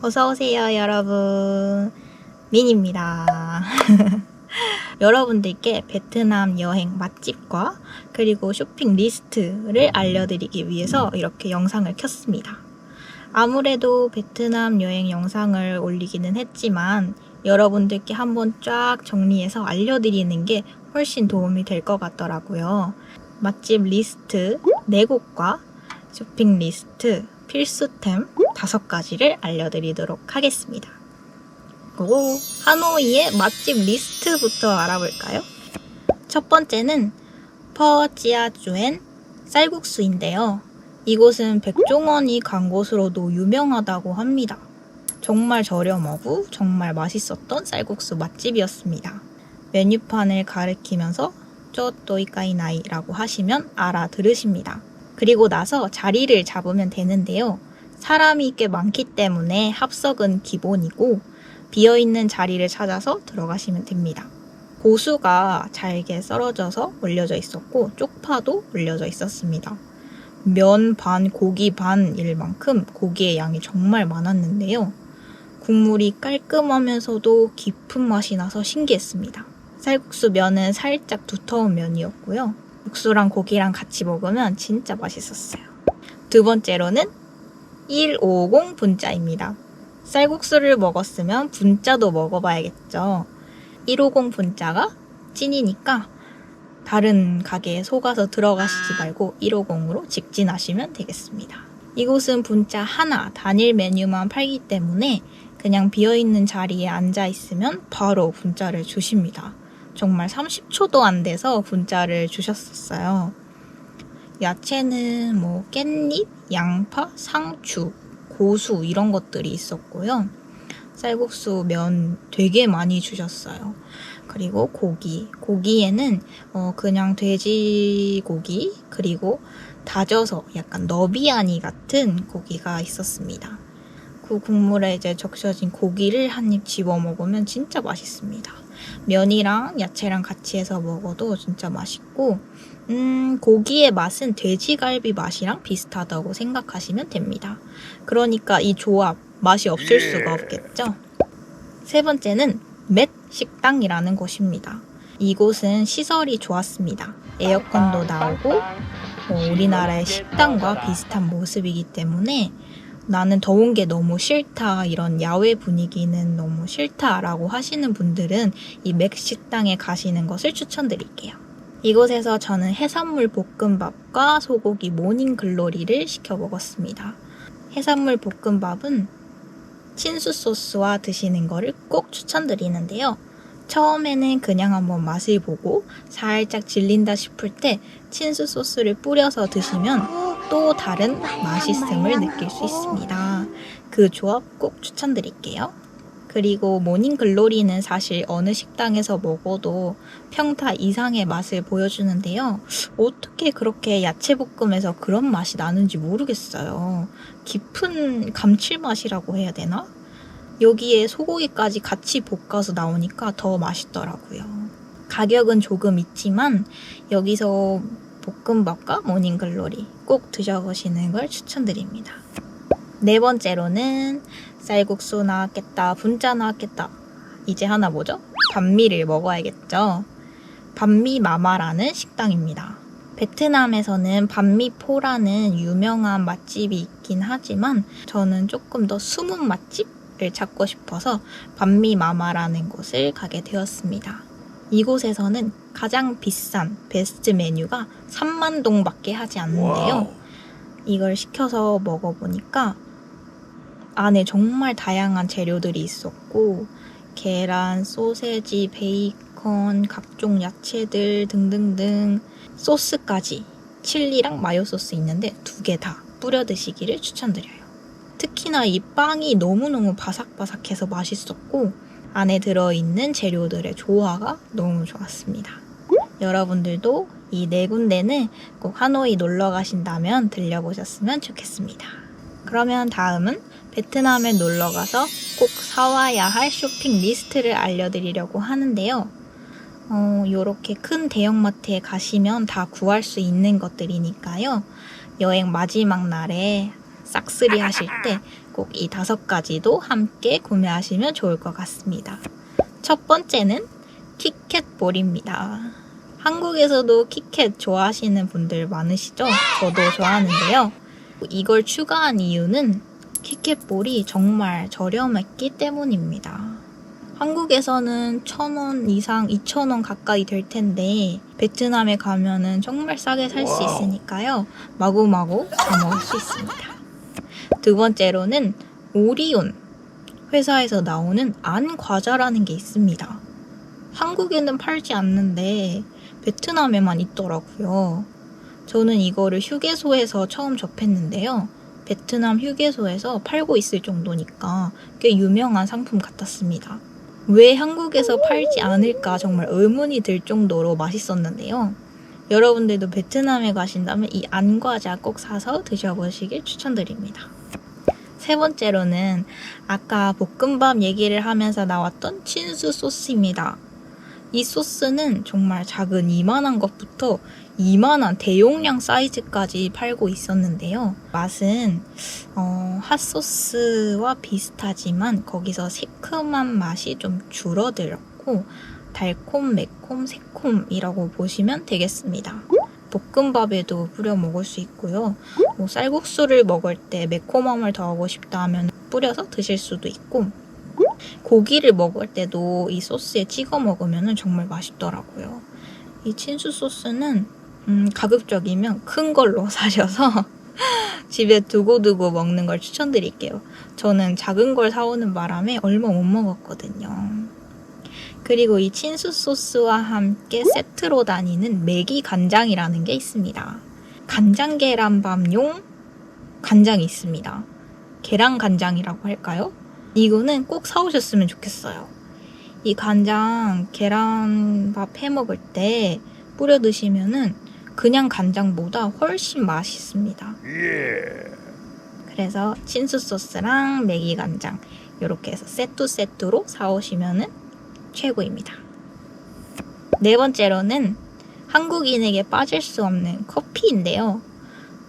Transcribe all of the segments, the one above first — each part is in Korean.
어서오세요, 여러분. 민입니다. 여러분들께 베트남 여행 맛집과 그리고 쇼핑 리스트를 알려드리기 위해서 이렇게 영상을 켰습니다. 아무래도 베트남 여행 영상을 올리기는 했지만 여러분들께 한번 쫙 정리해서 알려드리는 게 훨씬 도움이 될 것 같더라고요. 맛집 리스트 4곳과 쇼핑 리스트 필수템 5가지를 알려드리도록 하겠습니다. 오, 하노이의 맛집 리스트부터 알아볼까요? 첫 번째는 퍼지아주엔 쌀국수인데요. 이곳은 백종원이 간 곳으로도 유명하다고 합니다. 정말 저렴하고 정말 맛있었던 쌀국수 맛집이었습니다. 메뉴판을 가리키면서 쪼또이까이나이라고 하시면 알아들으십니다. 그리고 나서 자리를 잡으면 되는데요. 사람이 꽤 많기 때문에 합석은 기본이고 비어있는 자리를 찾아서 들어가시면 됩니다. 고수가 잘게 썰어져서 올려져 있었고 쪽파도 올려져 있었습니다. 면 반, 고기 반일 만큼 고기의 양이 정말 많았는데요. 국물이 깔끔하면서도 깊은 맛이 나서 신기했습니다. 쌀국수 면은 살짝 두터운 면이었고요. 국수랑 고기랑 같이 먹으면 진짜 맛있었어요. 두 번째로는 150 분짜입니다. 쌀국수를 먹었으면 분짜도 먹어봐야겠죠. 150 분짜가 찐이니까 다른 가게에 속아서 들어가시지 말고 150으로 직진하시면 되겠습니다. 이곳은 분짜 하나 단일 메뉴만 팔기 때문에 그냥 비어있는 자리에 앉아 있으면 바로 분짜를 주십니다. 정말 30초도 안 돼서 분짜를 주셨었어요. 야채는 뭐 깻잎, 양파, 상추, 고수 이런 것들이 있었고요. 쌀국수 면 되게 많이 주셨어요. 그리고 고기. 고기에는 어 그냥 돼지고기 그리고 다져서 약간 너비아니 같은 고기가 있었습니다. 그 국물에 이제 적셔진 고기를 한 입 집어 먹으면 진짜 맛있습니다. 면이랑 야채랑 같이 해서 먹어도 진짜 맛있고, 음, 고기의 맛은 돼지갈비 맛이랑 비슷하다고 생각하시면 됩니다. 그러니까 이 조합, 맛이 없을 수가 없겠죠? 세 번째는 맷 식당이라는 곳입니다. 이곳은 시설이 좋았습니다. 에어컨도 나오고, 어, 우리나라의 식당과 비슷한 모습이기 때문에 나는 더운 게 너무 싫다, 이런 야외 분위기는 너무 싫다라고 하시는 분들은 이 맥식당에 가시는 것을 추천드릴게요. 이곳에서 저는 해산물 볶음밥과 소고기 모닝 글로리를 시켜 먹었습니다. 해산물 볶음밥은 친수 소스와 드시는 거를 꼭 추천드리는데요. 처음에는 그냥 한번 맛을 보고 살짝 질린다 싶을 때 친수 소스를 뿌려서 드시면 또 다른 맛있음을 느낄 수 있습니다. 그 조합 꼭 추천드릴게요. 그리고 모닝 글로리는 사실 어느 식당에서 먹어도 평타 이상의 맛을 보여주는데요. 어떻게 그렇게 야채볶음에서 그런 맛이 나는지 모르겠어요. 깊은 감칠맛이라고 해야 되나? 여기에 소고기까지 같이 볶아서 나오니까 더 맛있더라고요. 가격은 조금 있지만 여기서 볶음밥과 모닝글로리 꼭 드셔보시는 걸 추천드립니다. 네 번째로는 쌀국수 나왔겠다, 분짜 나왔겠다. 이제 하나 뭐죠? 반미를 먹어야겠죠. 반미 마마라는 식당입니다. 베트남에서는 반미포라는 유명한 맛집이 있긴 하지만 저는 조금 더 숨은 맛집을 찾고 싶어서 반미 마마라는 곳을 가게 되었습니다. 이곳에서는 가장 비싼 베스트 메뉴가 3만 동밖에 하지 않는데요. 이걸 시켜서 먹어보니까 안에 정말 다양한 재료들이 있었고 계란, 소세지, 베이컨, 각종 야채들 등등등 소스까지 칠리랑 마요 소스 있는데 두 개 다 뿌려 드시기를 추천드려요. 특히나 이 빵이 너무너무 바삭바삭해서 맛있었고 안에 들어있는 재료들의 조화가 너무 좋았습니다. 여러분들도 이 네 군데는 꼭 하노이 놀러 가신다면 들려보셨으면 좋겠습니다. 그러면 다음은 베트남에 놀러 가서 꼭 사와야 할 쇼핑 리스트를 알려드리려고 하는데요. 어, 요렇게 큰 대형마트에 가시면 다 구할 수 있는 것들이니까요. 여행 마지막 날에 싹쓸이 하실 때 꼭 이 다섯 가지도 함께 구매하시면 좋을 것 같습니다. 첫 번째는 키캣 볼입니다. 한국에서도 키캣 좋아하시는 분들 많으시죠? 저도 좋아하는데요. 이걸 추가한 이유는 키캣 볼이 정말 저렴했기 때문입니다. 한국에서는 1,000원 이상, 2,000원 가까이 될 텐데 베트남에 가면은 정말 싸게 살 수 있으니까요. 마구마구 사 먹을 수 있습니다. 두 번째로는 오리온 회사에서 나오는 안 과자라는 게 있습니다. 한국에는 팔지 않는데 베트남에만 있더라고요. 저는 이거를 휴게소에서 처음 접했는데요. 베트남 휴게소에서 팔고 있을 정도니까 꽤 유명한 상품 같았습니다. 왜 한국에서 팔지 않을까 정말 의문이 들 정도로 맛있었는데요. 여러분들도 베트남에 가신다면 이 안과자 꼭 사서 드셔보시길 추천드립니다. 세 번째로는 아까 볶음밥 얘기를 하면서 나왔던 친수 소스입니다. 이 소스는 정말 작은 이만한 것부터 이만한 대용량 사이즈까지 팔고 있었는데요. 맛은 어, 핫소스와 비슷하지만 거기서 새큼한 맛이 좀 줄어들었고 달콤, 매콤, 새콤이라고 보시면 되겠습니다. 볶음밥에도 뿌려 먹을 수 있고요. 뭐 쌀국수를 먹을 때 매콤함을 더하고 싶다 하면 뿌려서 드실 수도 있고 고기를 먹을 때도 이 소스에 찍어 먹으면 정말 맛있더라고요. 이 친수 소스는 음, 가급적이면 큰 걸로 사셔서 집에 두고두고 먹는 걸 추천드릴게요. 저는 작은 걸 사오는 바람에 얼마 못 먹었거든요. 그리고 이 친수 소스와 함께 세트로 다니는 매기 간장이라는 게 있습니다. 간장 계란밥용 간장이 있습니다. 계란 간장이라고 할까요? 이거는 꼭 사오셨으면 좋겠어요. 이 간장 계란밥 해 먹을 때 뿌려 드시면은 그냥 간장보다 훨씬 맛있습니다. 그래서 친수 소스랑 매기 간장 이렇게 해서 세트 세트로 사오시면은 최고입니다. 네 번째로는 한국인에게 빠질 수 없는 커피인데요.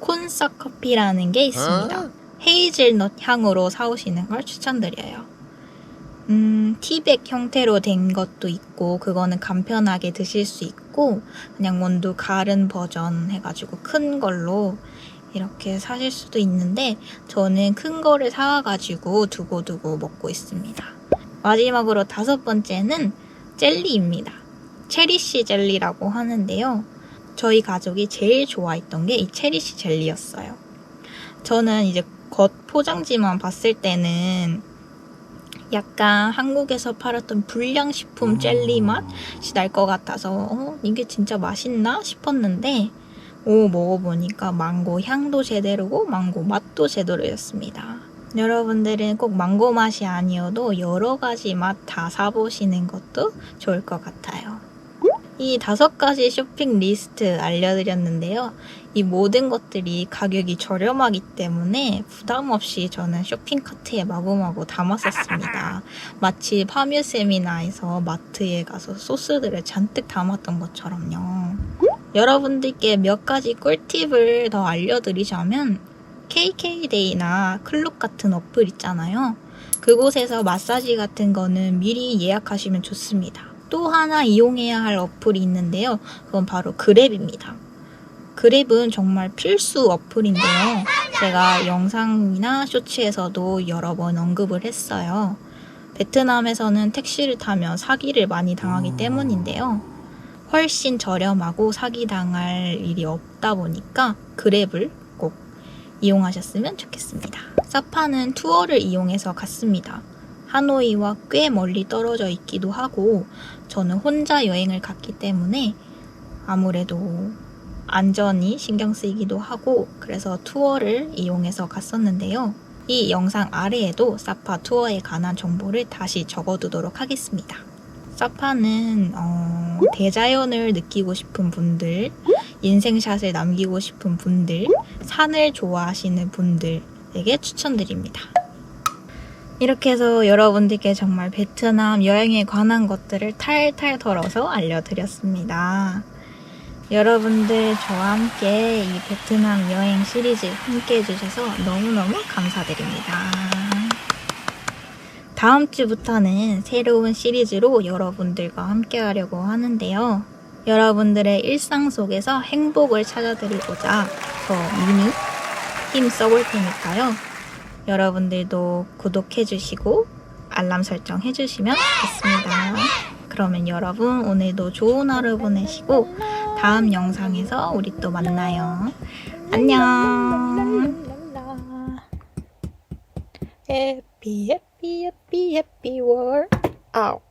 콘사 커피라는 게 있습니다. 헤이즐넛 향으로 사오시는 걸 추천드려요. 음, 티백 형태로 된 것도 있고, 그거는 간편하게 드실 수 있고, 그냥 원두 가른 버전 해가지고 큰 걸로 이렇게 사실 수도 있는데, 저는 큰 거를 사와가지고 두고두고 먹고 있습니다. 마지막으로 다섯 번째는 젤리입니다. 체리씨 젤리라고 하는데요. 저희 가족이 제일 좋아했던 게 이 체리씨 젤리였어요. 저는 이제 겉 포장지만 봤을 때는 약간 한국에서 팔았던 불량식품 젤리 맛이 날 것 같아서 어, 이게 진짜 맛있나 싶었는데 오 먹어보니까 망고 향도 제대로고 망고 맛도 제대로였습니다. 여러분들은 꼭 망고 맛이 아니어도 여러 가지 맛 다 사보시는 것도 좋을 것 같아요. 이 다섯 가지 쇼핑 리스트 알려드렸는데요. 이 모든 것들이 가격이 저렴하기 때문에 부담 없이 저는 쇼핑 카트에 마구마구 담았었습니다. 마치 파뮤 세미나에서 마트에 가서 소스들을 잔뜩 담았던 것처럼요. 여러분들께 몇 가지 꿀팁을 더 알려드리자면 KK데이나 클룩 같은 어플 있잖아요. 그곳에서 마사지 같은 거는 미리 예약하시면 좋습니다. 또 하나 이용해야 할 어플이 있는데요. 그건 바로 그랩입니다. 그랩은 정말 필수 어플인데요. 제가 영상이나 쇼츠에서도 여러 번 언급을 했어요. 베트남에서는 택시를 타면 사기를 많이 당하기 때문인데요. 훨씬 저렴하고 사기당할 일이 없다 보니까 그랩을 꼭 이용하셨으면 좋겠습니다. 사파는 투어를 이용해서 갔습니다. 하노이와 꽤 멀리 떨어져 있기도 하고 저는 혼자 여행을 갔기 때문에 아무래도 안전이 신경 쓰이기도 하고 그래서 투어를 이용해서 갔었는데요. 이 영상 아래에도 사파 투어에 관한 정보를 다시 적어두도록 하겠습니다. 사파는 어, 대자연을 느끼고 싶은 분들, 인생샷을 남기고 싶은 분들, 산을 좋아하시는 분들에게 추천드립니다. 이렇게 해서 여러분들께 정말 베트남 여행에 관한 것들을 탈탈 털어서 알려드렸습니다. 여러분들 저와 함께 이 베트남 여행 시리즈 함께 해주셔서 너무너무 감사드립니다. 다음 주부터는 새로운 시리즈로 여러분들과 함께 하려고 하는데요. 여러분들의 일상 속에서 행복을 찾아드리고자 더 미니 힘 써볼 테니까요. 여러분들도 구독해주시고 알람 설정 해주시면 좋겠습니다. 그러면 여러분 오늘도 좋은 하루 보내시고 다음 영상에서 우리 또 만나요. 안녕. Happy, happy, happy.